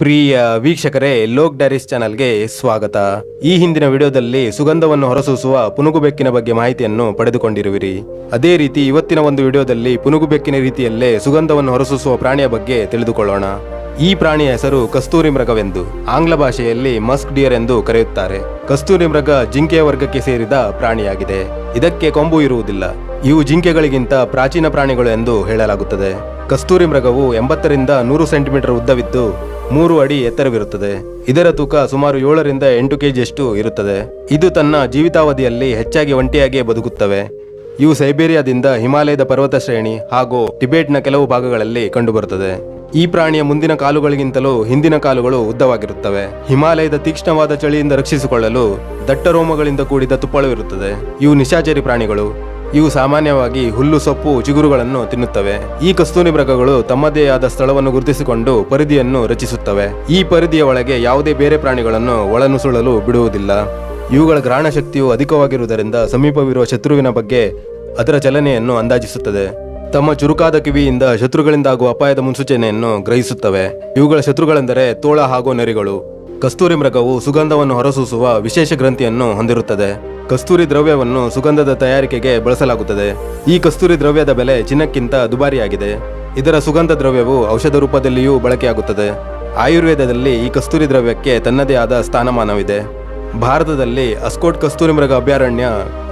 ಪ್ರಿಯ ವೀಕ್ಷಕರೇ, ಲೋಕ್ ಡೈರೀಸ್ ಚಾನಲ್ಗೆ ಸ್ವಾಗತ. ಈ ಹಿಂದಿನ ವಿಡಿಯೋದಲ್ಲಿ ಸುಗಂಧವನ್ನು ಹೊರಸೂಸುವ ಪುನುಗುಬೆಕ್ಕಿನ ಬಗ್ಗೆ ಮಾಹಿತಿಯನ್ನು ಪಡೆದುಕೊಂಡಿರುವಿರಿ. ಅದೇ ರೀತಿ ಇವತ್ತಿನ ಒಂದು ವಿಡಿಯೋದಲ್ಲಿ ಪುನುಗು ಬೆಕ್ಕಿನ ರೀತಿಯಲ್ಲೇ ಸುಗಂಧವನ್ನು ಹೊರಸೂಸುವ ಪ್ರಾಣಿಯ ಬಗ್ಗೆ ತಿಳಿದುಕೊಳ್ಳೋಣ. ಈ ಪ್ರಾಣಿಯ ಹೆಸರು ಕಸ್ತೂರಿ ಮೃಗವೆಂದು ಆಂಗ್ಲ ಭಾಷೆಯಲ್ಲಿ ಮಸ್ಕ್ ಡಿಯರ್ ಎಂದು ಕರೆಯುತ್ತಾರೆ. ಕಸ್ತೂರಿ ಮೃಗ ಜಿಂಕೆಯ ವರ್ಗಕ್ಕೆ ಸೇರಿದ ಪ್ರಾಣಿಯಾಗಿದೆ. ಇದಕ್ಕೆ ಕೊಂಬು ಇರುವುದಿಲ್ಲ. ಇವು ಜಿಂಕೆಗಳಿಗಿಂತ ಪ್ರಾಚೀನ ಪ್ರಾಣಿಗಳು ಎಂದು ಹೇಳಲಾಗುತ್ತದೆ. ಕಸ್ತೂರಿ ಮೃಗವು ಎಂಬತ್ತರಿಂದ ನೂರು ಸೆಂಟಿಮೀಟರ್ ಉದ್ದವಿದ್ದು ಮೂರು ಅಡಿ ಎತ್ತರವಿರುತ್ತದೆ. ಇದರ ತೂಕ ಸುಮಾರು ಏಳರಿಂದ ಎಂಟು ಕೆಜಿಯಷ್ಟು ಇರುತ್ತದೆ. ಇದು ತನ್ನ ಜೀವಿತಾವಧಿಯಲ್ಲಿ ಹೆಚ್ಚಾಗಿ ಒಂಟಿಯಾಗಿಯೇ ಬದುಕುತ್ತವೆ. ಇವು ಸೈಬೇರಿಯಾದಿಂದ ಹಿಮಾಲಯದ ಪರ್ವತ ಶ್ರೇಣಿ ಹಾಗೂ ಟಿಬೇಟ್ನ ಕೆಲವು ಭಾಗಗಳಲ್ಲಿ ಕಂಡುಬರುತ್ತದೆ. ಈ ಪ್ರಾಣಿಯ ಮುಂದಿನ ಕಾಲುಗಳಿಗಿಂತಲೂ ಹಿಂದಿನ ಕಾಲುಗಳು ಉದ್ದವಾಗಿರುತ್ತವೆ. ಹಿಮಾಲಯದ ತೀಕ್ಷ್ಣವಾದ ಚಳಿಯಿಂದ ರಕ್ಷಿಸಿಕೊಳ್ಳಲು ದಟ್ಟ ರೋಮಗಳಿಂದ ಕೂಡಿದ ತುಪ್ಪಳವಿರುತ್ತದೆ. ಇವು ನಿಶಾಚರಿ ಪ್ರಾಣಿಗಳು. ಇವು ಸಾಮಾನ್ಯವಾಗಿ ಹುಲ್ಲು, ಸೊಪ್ಪು, ಚಿಗುರುಗಳನ್ನು ತಿನ್ನುತ್ತವೆ. ಈ ಕಸ್ತೂರಿ ಮೃಗಗಳು ತಮ್ಮದೇ ಆದ ಸ್ಥಳವನ್ನು ಗುರುತಿಸಿಕೊಂಡು ಪರಿಧಿಯನ್ನು ರಚಿಸುತ್ತವೆ. ಈ ಪರಿಧಿಯ ಒಳಗೆ ಯಾವುದೇ ಬೇರೆ ಪ್ರಾಣಿಗಳನ್ನು ಒಳನುಸುಳಲು ಬಿಡುವುದಿಲ್ಲ. ಇವುಗಳ ಗ್ರಹಣ ಶಕ್ತಿಯು ಅಧಿಕವಾಗಿರುವುದರಿಂದ ಸಮೀಪವಿರುವ ಶತ್ರುವಿನ ಬಗ್ಗೆ ಅದರ ಚಲನೆಯನ್ನು ಅಂದಾಜಿಸುತ್ತದೆ. ತಮ್ಮ ಚುರುಕಾದ ಕಿವಿಯಿಂದ ಶತ್ರುಗಳಿಂದಾಗುವ ಅಪಾಯದ ಮುನ್ಸೂಚನೆಯನ್ನು ಗ್ರಹಿಸುತ್ತವೆ. ಇವುಗಳ ಶತ್ರುಗಳೆಂದರೆ ತೋಳ ಹಾಗೂ ನರಿಗಳು. ಕಸ್ತೂರಿ ಮೃಗವು ಸುಗಂಧವನ್ನು ಹೊರಸೂಸುವ ವಿಶೇಷ ಗ್ರಂಥಿಯನ್ನು ಹೊಂದಿರುತ್ತದೆ. ಕಸ್ತೂರಿ ದ್ರವ್ಯವನ್ನು ಸುಗಂಧದ ತಯಾರಿಕೆಗೆ ಬಳಸಲಾಗುತ್ತದೆ. ಈ ಕಸ್ತೂರಿ ದ್ರವ್ಯದ ಬೆಲೆ ಚಿನ್ನಕ್ಕಿಂತ ದುಬಾರಿಯಾಗಿದೆ. ಇದರ ಸುಗಂಧ ದ್ರವ್ಯವು ಔಷಧ ರೂಪದಲ್ಲಿಯೂ ಬಳಕೆಯಾಗುತ್ತದೆ. ಆಯುರ್ವೇದದಲ್ಲಿ ಈ ಕಸ್ತೂರಿ ದ್ರವ್ಯಕ್ಕೆ ತನ್ನದೇ ಆದ ಸ್ಥಾನಮಾನವಿದೆ. ಭಾರತದಲ್ಲಿ ಅಸ್ಕೋಟ್ ಕಸ್ತೂರಿ ಮೃಗ ಅಭಯಾರಣ್ಯ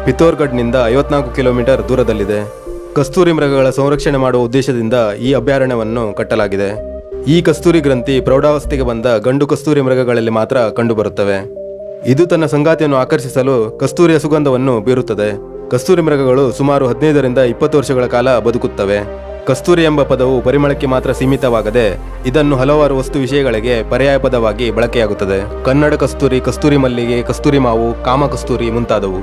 ಪಿಥೋರ್ಗಢ್ನಿಂದ ಐವತ್ನಾಲ್ಕು ಕಿಲೋಮೀಟರ್ ದೂರದಲ್ಲಿದೆ. ಕಸ್ತೂರಿ ಮೃಗಗಳ ಸಂರಕ್ಷಣೆ ಮಾಡುವ ಉದ್ದೇಶದಿಂದ ಈ ಅಭಯಾರಣ್ಯವನ್ನು ಕಟ್ಟಲಾಗಿದೆ. ಈ ಕಸ್ತೂರಿ ಗ್ರಂಥಿ ಪ್ರೌಢಾವಸ್ಥೆಗೆ ಬಂದ ಗಂಡು ಕಸ್ತೂರಿ ಮೃಗಗಳಲ್ಲಿ ಮಾತ್ರ ಕಂಡುಬರುತ್ತವೆ. ಇದು ತನ್ನ ಸಂಗಾತಿಯನ್ನು ಆಕರ್ಷಿಸಲು ಕಸ್ತೂರಿಯ ಸುಗಂಧವನ್ನು ಬೀರುತ್ತದೆ. ಕಸ್ತೂರಿ ಮೃಗಗಳು ಸುಮಾರು ಹದಿನೈದರಿಂದ ಇಪ್ಪತ್ತು ವರ್ಷಗಳ ಕಾಲ ಬದುಕುತ್ತವೆ. ಕಸ್ತೂರಿ ಎಂಬ ಪದವು ಪರಿಮಳಕ್ಕೆ ಮಾತ್ರ ಸೀಮಿತವಾಗದೆ, ಇದನ್ನು ಹಲವಾರು ವಸ್ತು ವಿಷಯಗಳಿಗೆ ಪರ್ಯಾಯ ಪದವಾಗಿ ಬಳಕೆಯಾಗುತ್ತದೆ. ಕನ್ನಡ ಕಸ್ತೂರಿ ಕಸ್ತೂರಿ ಮಲ್ಲಿಗೆ, ಕಸ್ತೂರಿ ಮಾವು, ಕಾಮ ಕಸ್ತೂರಿ ಮುಂತಾದವು.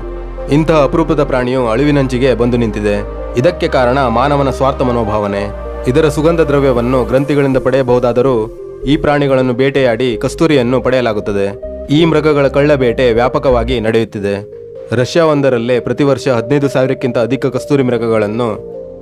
ಇಂತಹ ಅಪರೂಪದ ಪ್ರಾಣಿಯು ಅಳಿವಿನಂಚಿಗೆ ಬಂದು ನಿಂತಿದೆ. ಇದಕ್ಕೆ ಕಾರಣ ಮಾನವನ ಸ್ವಾರ್ಥ ಮನೋಭಾವನೆ. ಇದರ ಸುಗಂಧ ದ್ರವ್ಯವನ್ನು ಗ್ರಂಥಿಗಳಿಂದ ಪಡೆಯಬಹುದಾದರೂ ಈ ಪ್ರಾಣಿಗಳನ್ನು ಬೇಟೆಯಾಡಿ ಕಸ್ತೂರಿಯನ್ನು ಪಡೆಯಲಾಗುತ್ತದೆ. ಈ ಮೃಗಗಳ ಕಳ್ಳ ಬೇಟೆ ವ್ಯಾಪಕವಾಗಿ ನಡೆಯುತ್ತಿದೆ. ರಷ್ಯಾವೊಂದರಲ್ಲೇ ಪ್ರತಿ ವರ್ಷ ಹದಿನೈದು ಸಾವಿರಕ್ಕಿಂತ ಅಧಿಕ ಕಸ್ತೂರಿ ಮೃಗಗಳನ್ನು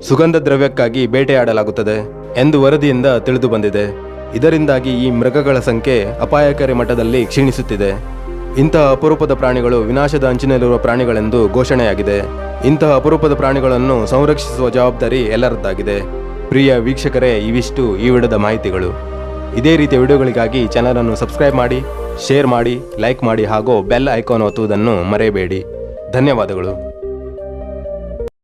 ಸುಗಂಧ ದ್ರವ್ಯಕ್ಕಾಗಿ ಬೇಟೆಯಾಡಲಾಗುತ್ತದೆ ಎಂದು ವರದಿಯಿಂದ ತಿಳಿದು ಬಂದಿದೆ ಇದರಿಂದಾಗಿ ಈ ಮೃಗಗಳ ಸಂಖ್ಯೆ ಅಪಾಯಕಾರಿ ಮಟ್ಟದಲ್ಲಿ ಕ್ಷೀಣಿಸುತ್ತಿದೆ. ಇಂತಹ ಅಪರೂಪದ ಪ್ರಾಣಿಗಳು ವಿನಾಶದ ಅಂಚಿನಲ್ಲಿರುವ ಪ್ರಾಣಿಗಳೆಂದು ಘೋಷಣೆಯಾಗಿದೆ. ಇಂತಹ ಅಪರೂಪದ ಪ್ರಾಣಿಗಳನ್ನು ಸಂರಕ್ಷಿಸುವ ಜವಾಬ್ದಾರಿ ಎಲ್ಲರದ್ದಾಗಿದೆ. ಪ್ರಿಯ ವೀಕ್ಷಕರೇ, ಇವಿಷ್ಟು ಈ ವಿಡಿಯೋದ ಮಾಹಿತಿಗಳು. ಇದೇ ರೀತಿಯ ವಿಡಿಯೋಗಳಿಗಾಗಿ ಚಾನಲನ್ನು ಸಬ್ಸ್ಕ್ರೈಬ್ ಮಾಡಿ ಶೇರ್ ಮಾಡಿ ಲೈಕ್ ಮಾಡಿ ಹಾಗೂ ಬೆಲ್ ಐಕಾನ್ ಒತ್ತುವುದನ್ನು ಮರೆಯಬೇಡಿ. ಧನ್ಯವಾದಗಳು.